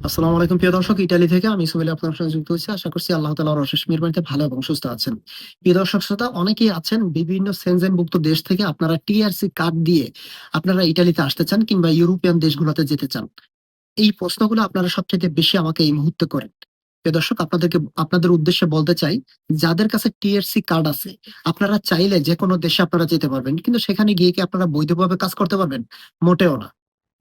আসসালামু আলাইকুম প্রিয় দর্শক, ইটালি থেকে আমি আপনার সঙ্গে যুক্ত হয়েছি। আশা করছি আল্লাহ তালার অশেষ মেহরবানিতে ভালো এবং সুস্থ আছেন। প্রিয় দর্শক, শ্রোতা, অনেকেই আছেন বিভিন্ন সেনজেনভুক্ত দেশ থেকে আপনারা টিআরসি কার্ড দিয়ে আপনারা ইটালিতে আসতে চান কিংবা ইউরোপিয়ান দেশগুলোতে যেতে চান। এই প্রশ্নগুলো আপনারা সবচেয়ে বেশি আমাকে এই মুহূর্তে করেন। প্রিয় দর্শক, আপনাদেরকে, আপনাদের উদ্দেশ্যে বলতে চাই, যাদের কাছে টিআরসি কার্ড আছে, আপনারা চাইলে যে কোনো দেশে আপনারা যেতে পারবেন, কিন্তু সেখানে গিয়ে কি আপনারা বৈধভাবে কাজ করতে পারবেন? মোটেও না।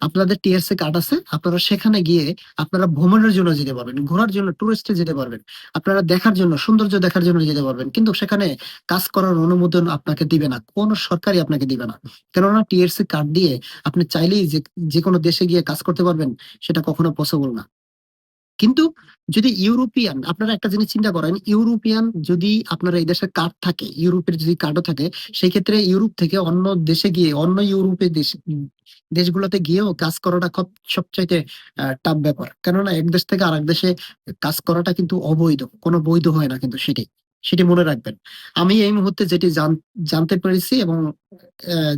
আপনাদের টিএসসি কার্ড আছে, আপনারা সেখানে গিয়ে আপনারা ভ্রমণের জন্য যেতে পারবেন, ঘোরার জন্য টুরিস্টে যেতে পারবেন, আপনারা দেখার জন্য, সৌন্দর্য দেখার জন্য যেতে পারবেন, কিন্তু সেখানে কাজ করার অনুমোদন আপনাকে দিবে না, কোন সরকারই আপনাকে দিবে না, কেননা টিএসসি কার্ড দিয়ে আপনি চাইলেই যে যে কোনো দেশে গিয়ে কাজ করতে পারবেন, সেটা কখনো পসিবল না। কিন্তু যদি ইউরোপিয়ান, আপনারা একটা জিনিস চিন্তা করেন, ইউরোপিয়ান যদি আপনারা এই দেশের কার্ড থাকে, ইউরোপের যদি কার্ডও থাকে, সেই ক্ষেত্রে ইউরোপ থেকে অন্য দেশে গিয়ে, অন্য ইউরোপের দেশ, দেশগুলোতে গিয়েও কাজ করাটা খুব সবচাইতে টাফ ব্যাপার। কেননা এক দেশ থেকে আরেক দেশে কাজ করাটা কিন্তু অবৈধ, কোনো বৈধ হয় না কিন্তু সেটি। সেটি মনে রাখবেন। আমি এই মুহূর্তে যেটি জান- জানতে পেরেছি এবং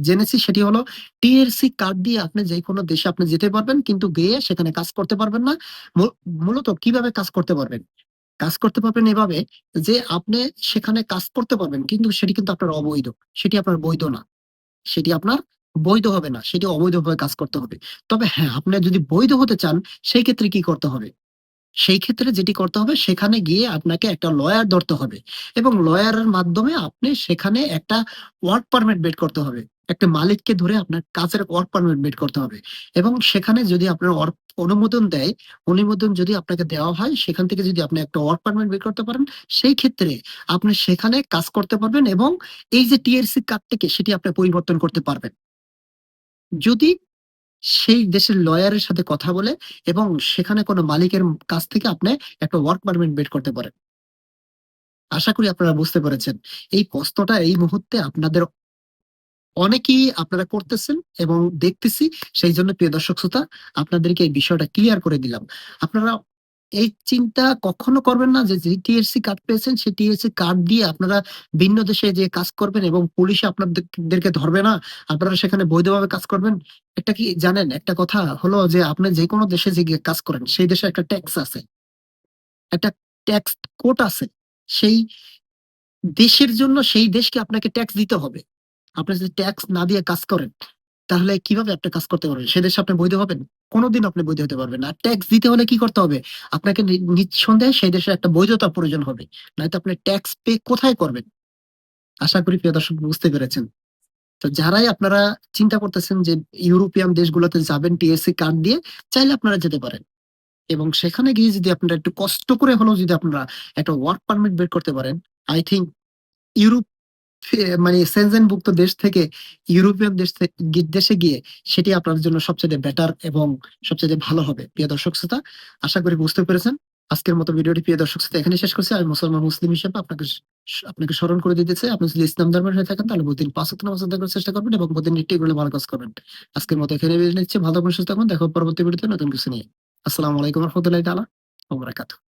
জেনেছি সেটি হলো টিএলসি কার্ড দিয়ে আপনি যে কোনো দেশে আপনি যেতে পারবেন কিন্তু গিয়ে সেখানে কাজ করতে পারবেন না। মূলত কীভাবে কাজ করতে পারবেন? কাজ করতে পারবেন এভাবে যে আপনি সেখানে কাজ করতে পারবেন কিন্তু সেটি কিন্তু আপনার অবৈধ। সেটি আপনার বৈধ না। সেটি আপনার বৈধ হবে না। সেটি অবৈধভাবে কাজ করতে হবে। তবে হ্যাঁ আপনি যদি বৈধ হতে চান, সেই ক্ষেত্রে কি করতে হবে? সেই ক্ষেত্রে যেটি করতে হবে, সেখানে গিয়ে আপনাকে একটা লয়ার ধরতে হবে এবং লয়ারের মাধ্যমে আপনি সেখানে একটা ওয়ার্ক পারমিট বের করতে হবে। একটা মালিককে ধরে আপনার কাজের ওয়ার্ক পারমিট বের করতে হবে এবং সেখানে যদি আপনার অনুমোদন দেয়, অনুমোদন যদি আপনাকে দেওয়া হয়, সেখান থেকে যদি আপনি একটা ওয়ার্ক পারমিট বের করতে পারেন, সেই ক্ষেত্রে আপনি সেখানে কাজ করতে পারবেন এবং এই যে টিএরসি কার্ডটিকে সেটি আপনি পরিবর্তন করতে পারবেন। যদি সেই দেশের লয়ারের সাথে কথা বলে এবং সেখানে কোনো মালিকের কাছ থেকে আপনি একটা ওয়ার্ক পারমিট বের করতে পারেন। আশা করি আপনারা বুঝতে পেরেছেন। এই প্রশ্নটা এই মুহূর্তে আপনাদের অনেকেই আপনারা করতেছেন এবং দেখতেছি, সেই জন্য প্রিয় দর্শক শ্রোতা, আপনাদেরকে এই বিষয়টা ক্লিয়ার করে দিলাম। আপনারা এই চিন্তা কখনো করবেন না যে টিএসসি কার্ড পেয়েছেন সেই টিএসসি কার্ড দিয়ে আপনারা ভিন্ন দেশে যে কাজ করবেন এবং পুলিশে আপনাদেরকে ধরবে না। আপনারা সেখানে বৈধভাবে কাজ করবেন। একটা কি জানেন, একটা কথা হলো যে, আপনি যে কোনো দেশে যে কাজ করেন, সেই দেশে একটা ট্যাক্স আছে। একটা ট্যাক্স কোড আছে। সেই দেশের জন্য, সেই দেশকে আপনাকে ট্যাক্স দিতে হবে। আপনি যদি ট্যাক্স না দিয়ে কাজ করেন তাহলে কীভাবে আপনি কাজ করতে পারবেন? সে দেশে আপনি বৈধ হবেন? কোনোদিন আপনি বৈধ হতে পারবেন না। ট্যাক্স দিতে হলে কি করতে হবে? আপনাকে নিঃসন্দেহে সেই দেশের একটা বৈধতা প্রয়োজন হবে। নয়তো আপনি ট্যাক্স পে কোথায় করবেন? আশা করি প্রিয় দর্শক বুঝতে পেরেছেন। তো যারাই আপনারা চিন্তা করতেছেন যে ইউরোপিয়ান দেশগুলোতে যাবেন টিএসসি কার্ড দিয়ে, চাইলে আপনারা যেতে পারেন। এবং সেখানে গিয়ে যদি আপনারা একটু কষ্ট করে হলেও যদি আপনারা একটা ওয়ার্ক পারমিট বের করতে পারেন আই থিঙ্ক ইউরোপ মানে সেনজেনভুক্ত দেশ থেকে ইউরোপিয়ান দেশ দেশে গিয়ে সেটি আপনার জন্য সবচেয়ে বেটার এবং সবচেয়ে ভালো হবে, প্রিয় দর্শক শ্রোতা। আশা করি বুঝতে পেরেছেন। আজকের মতো ভিডিওটি প্রিয় দর্শক শ্রোতা এখানে শেষ করছি। আমি মুসলমান মুসলিম হিসেবে আপনাকে আপনাকে স্মরণ করে দিতে চাই। আপনি যদি ইসলাম ধর্মের হয়ে থাকেন, তাহলে প্রতিদিন পাঁচ নামাজ আদায় করার চেষ্টা করবেন এবং প্রতিদিন একটি করে ভালো কাজ করবেন। আজকের মতো এখানে বিদায় নিচ্ছি। ভালো থাকবেন সুস্থ থাকবেন দেখো পরবর্তী ভিডিওতে নতুন কিছু নিয়ে। আসসালামু আলাইকুম রহমতুল্লাহ তাআলা ওয়া বারাকাতুহু।